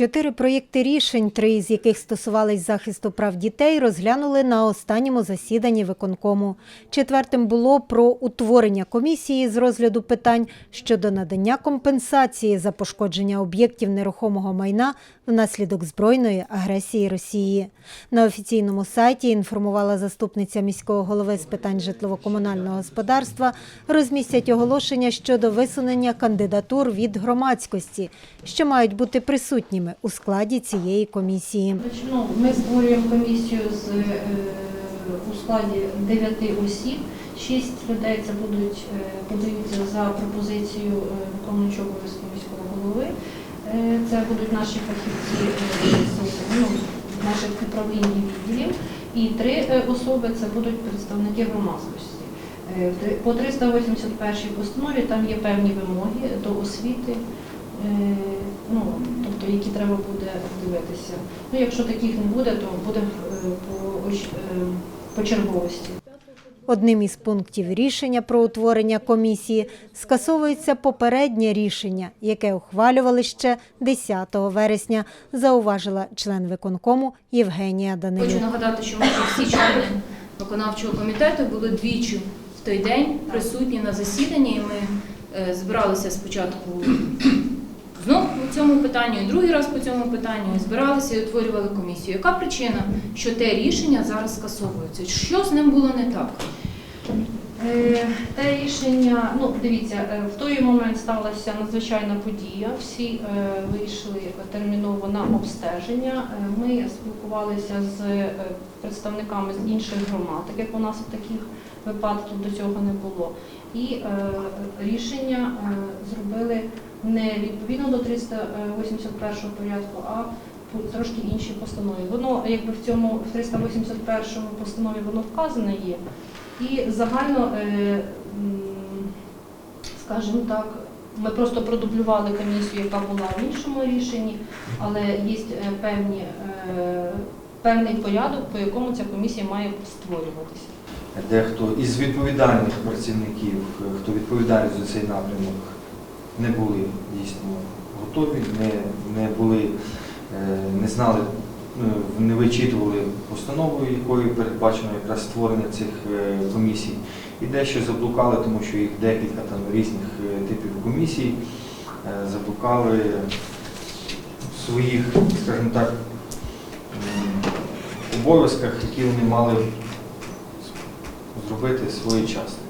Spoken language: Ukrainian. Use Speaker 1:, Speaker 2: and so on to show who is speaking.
Speaker 1: Чотири проєкти рішень, три з яких стосувались захисту прав дітей, розглянули на останньому засіданні виконкому. Четвертим було про утворення комісії з розгляду питань щодо надання компенсації за пошкодження об'єктів нерухомого майна внаслідок збройної агресії Росії. На офіційному сайті інформувала заступниця міського голови з питань житлово-комунального господарства. Розмістять оголошення щодо висунення кандидатур від громадськості, що мають бути присутніми у складі цієї комісії.
Speaker 2: Ми створюємо комісію з, е, у складі 9 осіб. Шість людей це будуть е, подаються за пропозицією е, виконуючого обов'язку міського голови. Е, Це будуть наші фахівці е, ну, наших управлінь відділів. І три е, особи це будуть представники громадськості. По 381 постанові там є певні вимоги до освіти, ну, тобто, які треба буде дивитися. Ну, якщо таких не буде, то буде по, по черговості.
Speaker 1: Одним із пунктів рішення про утворення комісії скасовується попереднє рішення, яке ухвалювали ще 10 вересня, зауважила член виконкому Євгенія
Speaker 3: Хочу нагадати, що ми всі члени виконавчого комітету були двічі в той день присутні на засіданні. Ми е, збиралися спочатку знов по цьому питанню, і другий раз по цьому питанню, збиралися і утворювали комісію. Яка причина, що те рішення зараз скасовується? Що з ним було не так?
Speaker 2: Е, Те рішення, ну дивіться, е, в той момент сталася надзвичайна подія. Всі е, вийшли терміново на обстеження. Ми спілкувалися з представниками з інших громад, як у нас таких випадків до цього не було. І рішення зробили не відповідно до 381 порядку, а трошки іншій постанові. Воно якби в цьому в 381 постанові воно вказане є. І загально, е, скажімо так, ми просто продублювали комісію, яка була в іншому рішенні, але є е, певні, е, певний порядок, по якому ця комісія має створюватися.
Speaker 4: Дехто із відповідальних працівників, хто відповідає за цей напрямок, не були дійсно готові, не, не були, е, не знали, е, не вичитували постанову, якою передбачено якраз створення цих е, комісій, і дещо заблукали, тому що їх декілька там різних типів комісій заблукали своїх, скажімо так, обов'язках, які вони мали зробити своєчасно.